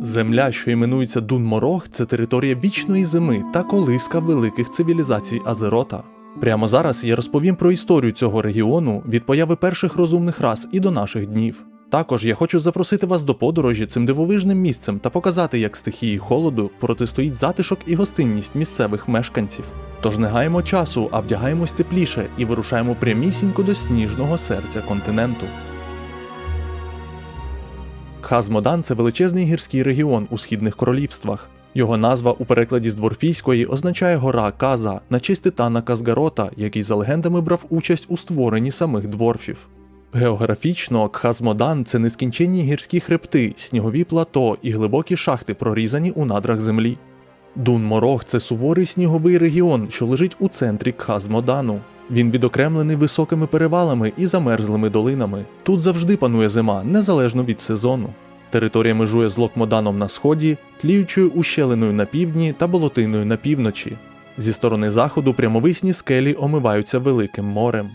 Земля, що іменується Дунморог, це територія вічної зими та колиска великих цивілізацій Азерота. Прямо зараз я розповім про історію цього регіону від появи перших розумних рас і до наших днів. Також я хочу запросити вас до подорожі цим дивовижним місцем та показати, як стихії холоду протистоїть затишок і гостинність місцевих мешканців. Тож не гаємо часу, а вдягаємось тепліше і вирушаємо прямісінько до сніжного серця континенту. Хазмодан це величезний гірський регіон у східних королівствах. Його назва у перекладі з дворфійської означає гора Каза на честь титана Казгарота, який за легендами брав участь у створенні самих дворфів. Географічно Кхазмодан це нескінченні гірські хребти, снігові плато і глибокі шахти, прорізані у надрах землі. Дун-Морог це суворий сніговий регіон, що лежить у центрі Кхазмодану. Він відокремлений високими перевалами і замерзлими долинами. Тут завжди панує зима, незалежно від сезону. Територія межує з Локмоданом на сході, тліючою ущелиною на півдні та болотиною на півночі. Зі сторони заходу прямовисні скелі омиваються великим морем.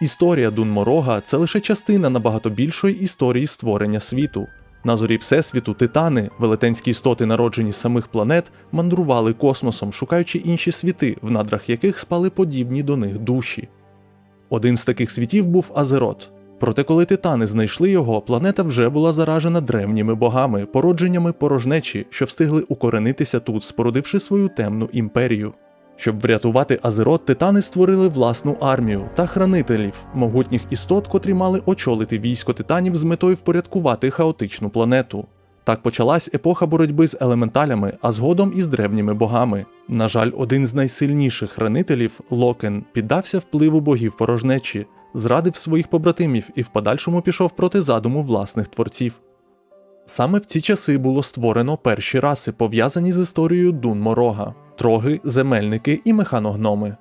Історія Дунморога це лише частина набагато більшої історії створення світу. На зорі Всесвіту титани, велетенські істоти, народжені з самих планет, мандрували космосом, шукаючи інші світи, в надрах яких спали подібні до них душі. Один з таких світів був Азерот. Проте, коли титани знайшли його, планета вже була заражена древніми богами, породженнями порожнечі, що встигли укоренитися тут, спородивши свою темну імперію. Щоб врятувати Азерот, титани створили власну армію та хранителів, могутніх істот, котрі мали очолити військо титанів з метою впорядкувати хаотичну планету. Так почалась епоха боротьби з елементалями, а згодом і з древніми богами. На жаль, один з найсильніших хранителів, Локен, піддався впливу богів порожнечі, зрадив своїх побратимів і в подальшому пішов проти задуму власних творців. Саме в ці часи було створено перші раси, пов'язані з історією Дун-Морога троги, земельники і механогноми.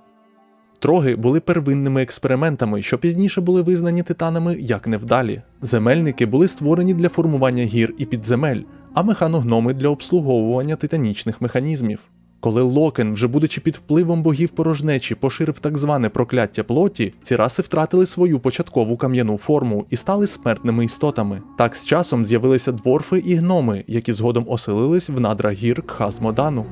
Троги були первинними експериментами, що пізніше були визнані титанами як невдалі. Земельники були створені для формування гір і підземель, а механогноми для обслуговування титанічних механізмів. Коли Локен, вже будучи під впливом богів порожнечі, поширив так зване прокляття плоті, ці раси втратили свою початкову кам'яну форму і стали смертними істотами. Так з часом з'явилися дворфи і гноми, які згодом оселились в надрах гір Кхазмодану.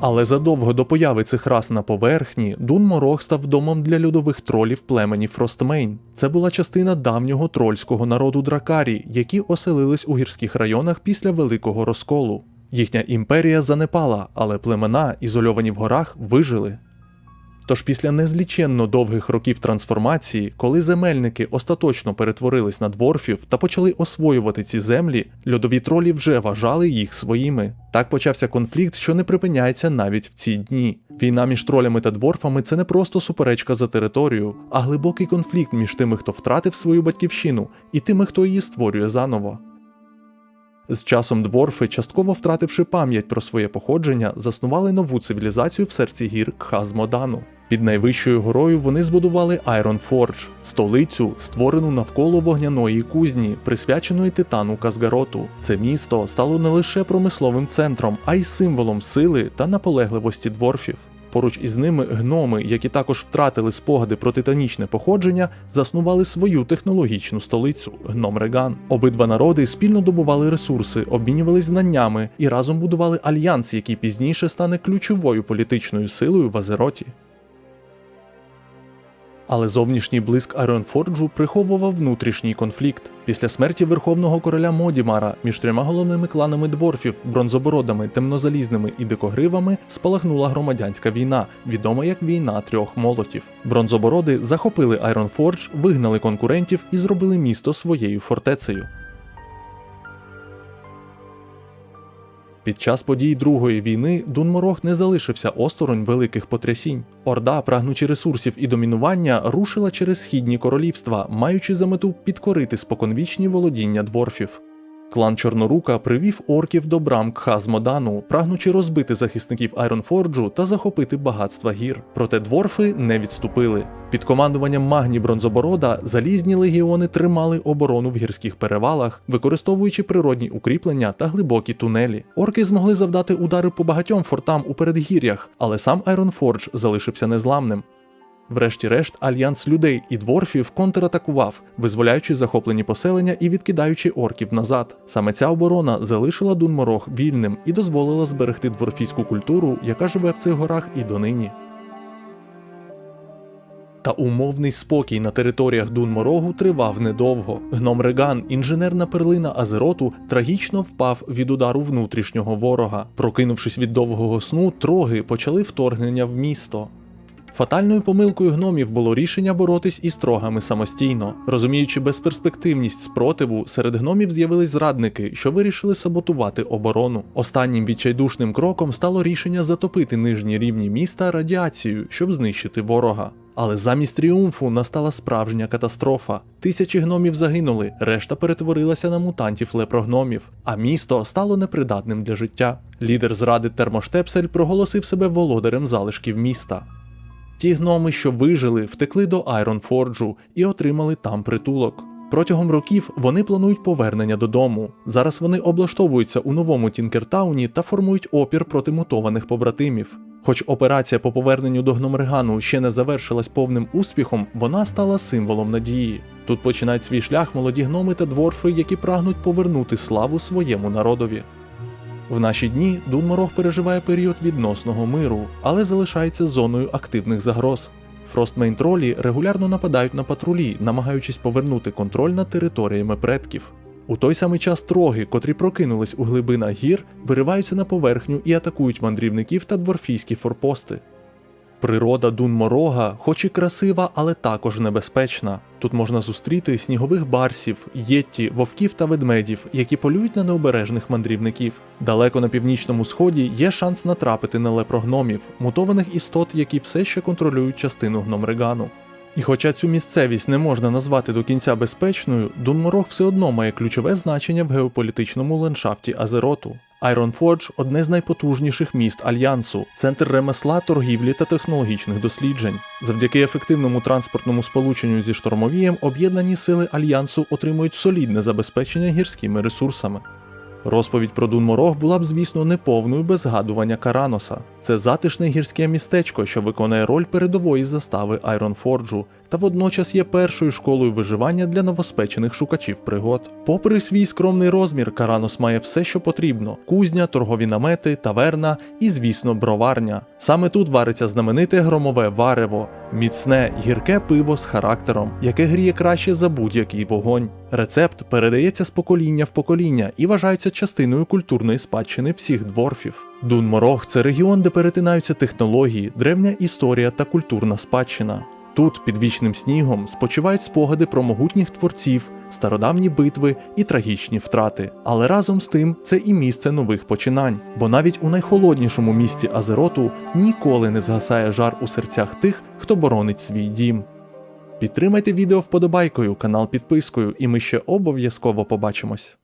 Але задовго до появи цих рас на поверхні Дун-Морог став домом для льодових тролів племені Фростмейн. Це була частина давнього трольського народу Дракарі, які оселились у гірських районах після великого розколу. Їхня імперія занепала, але племена, ізольовані в горах, вижили. Тож після незліченно довгих років трансформації, коли земельники остаточно перетворились на дворфів та почали освоювати ці землі, льодові тролі вже вважали їх своїми. Так почався конфлікт, що не припиняється навіть в ці дні. Війна між тролями та дворфами це не просто суперечка за територію, а глибокий конфлікт між тими, хто втратив свою батьківщину, і тими, хто її створює заново. З часом дворфи, частково втративши пам'ять про своє походження, заснували нову цивілізацію в серці гір Кхазмодану. Під найвищою горою вони збудували Айрон Фордж, столицю, створену навколо вогняної кузні, присвяченої титану Казгароту. Це місто стало не лише промисловим центром, а й символом сили та наполегливості дворфів. Поруч із ними гноми, які також втратили спогади про титанічне походження, заснували свою технологічну столицю гном Реган. Обидва народи спільно добували ресурси, обмінювались знаннями і разом будували альянс, який пізніше стане ключовою політичною силою в Азероті. Але зовнішній блиск Айронфорджу приховував внутрішній конфлікт. Після смерті верховного короля Модімара між трьома головними кланами дворфів, бронзобородами, темнозалізними і дикогривами спалахнула громадянська війна, відома як війна трьох молотів. Бронзобороди захопили Айронфордж, вигнали конкурентів і зробили місто своєю фортецею. Під час подій Другої війни Дунморог не залишився осторонь великих потрясінь. Орда, прагнучи ресурсів і домінування, рушила через східні королівства, маючи за мету підкорити споконвічні володіння дворфів. Клан Чорнорука привів орків до брам Кхазмодану, прагнучи розбити захисників Айронфорджу та захопити багатства гір. Проте дворфи не відступили. Під командуванням магні Бронзоборода залізні легіони тримали оборону в гірських перевалах, використовуючи природні укріплення та глибокі тунелі. Орки змогли завдати удари по багатьом фортам у передгір'ях, але сам Айронфордж залишився незламним. Врешті-решт, альянс людей і дворфів контратакував, визволяючи захоплені поселення і відкидаючи орків назад. Саме ця оборона залишила Дунморог вільним і дозволила зберегти дворфійську культуру, яка живе в цих горах і донині. Та умовний спокій на територіях Дунморогу тривав недовго. Гном Реган, інженерна перлина Азероту, трагічно впав від удару внутрішнього ворога. Прокинувшись від довгого сну, троги почали вторгнення в місто. Фатальною помилкою гномів було рішення боротись із трогами самостійно. Розуміючи безперспективність спротиву, серед гномів з'явились зрадники, що вирішили саботувати оборону. Останнім відчайдушним кроком стало рішення затопити нижні рівні міста радіацією, щоб знищити ворога. Але замість тріумфу настала справжня катастрофа. Тисячі гномів загинули, решта перетворилася на мутантів лепрогномів, а місто стало непридатним для життя. Лідер зради Термоштепсель проголосив себе володарем залишків міста. Ті гноми, що вижили, втекли до Айронфорджу і отримали там притулок. Протягом років вони планують повернення додому. Зараз вони облаштовуються у новому Тінкертауні та формують опір проти мутованих побратимів. Хоч операція по поверненню до Гномрегану ще не завершилась повним успіхом, вона стала символом надії. Тут починають свій шлях молоді гноми та дворфи, які прагнуть повернути славу своєму народові. В наші дні Дунморог переживає період відносного миру, але залишається зоною активних загроз. Фростмейн-тролі регулярно нападають на патрулі, намагаючись повернути контроль над територіями предків. У той самий час троги, котрі прокинулись у глибинах гір, вириваються на поверхню і атакують мандрівників та дворфійські форпости. Природа Дунморога, хоч і красива, але також небезпечна. Тут можна зустріти снігових барсів, єтті, вовків та ведмедів, які полюють на необережних мандрівників. Далеко на північному сході є шанс натрапити на лепрогномів, мутованих істот, які все ще контролюють частину гномрегану. І хоча цю місцевість не можна назвати до кінця безпечною, Дунморог все одно має ключове значення в геополітичному ландшафті Азероту. Айронфордж одне з найпотужніших міст Альянсу, центр ремесла, торгівлі та технологічних досліджень. Завдяки ефективному транспортному сполученню зі штормовієм об'єднані сили Альянсу отримують солідне забезпечення гірськими ресурсами. Розповідь про Дунморог була б, звісно, неповною без згадування Караноса. Це затишне гірське містечко, що виконує роль передової застави Айронфорджу, та водночас є першою школою виживання для новоспечених шукачів пригод. Попри свій скромний розмір, Каранос має все, що потрібно: кузня, торгові намети, таверна і, звісно, броварня. Саме тут вариться знамените громове варево, міцне гірке пиво з характером, яке гріє краще за будь-який вогонь. Рецепт передається з покоління в покоління і вважається частиною культурної спадщини всіх дворфів. Дунморог це регіон, де перетинаються технології, древня історія та культурна спадщина. Тут під вічним снігом спочивають спогади про могутніх творців, стародавні битви і трагічні втрати. Але разом з тим це і місце нових починань, бо навіть у найхолоднішому місці Азероту ніколи не згасає жар у серцях тих, хто боронить свій дім. Підтримайте відео вподобайкою, канал підпискою, і ми ще обов'язково побачимось.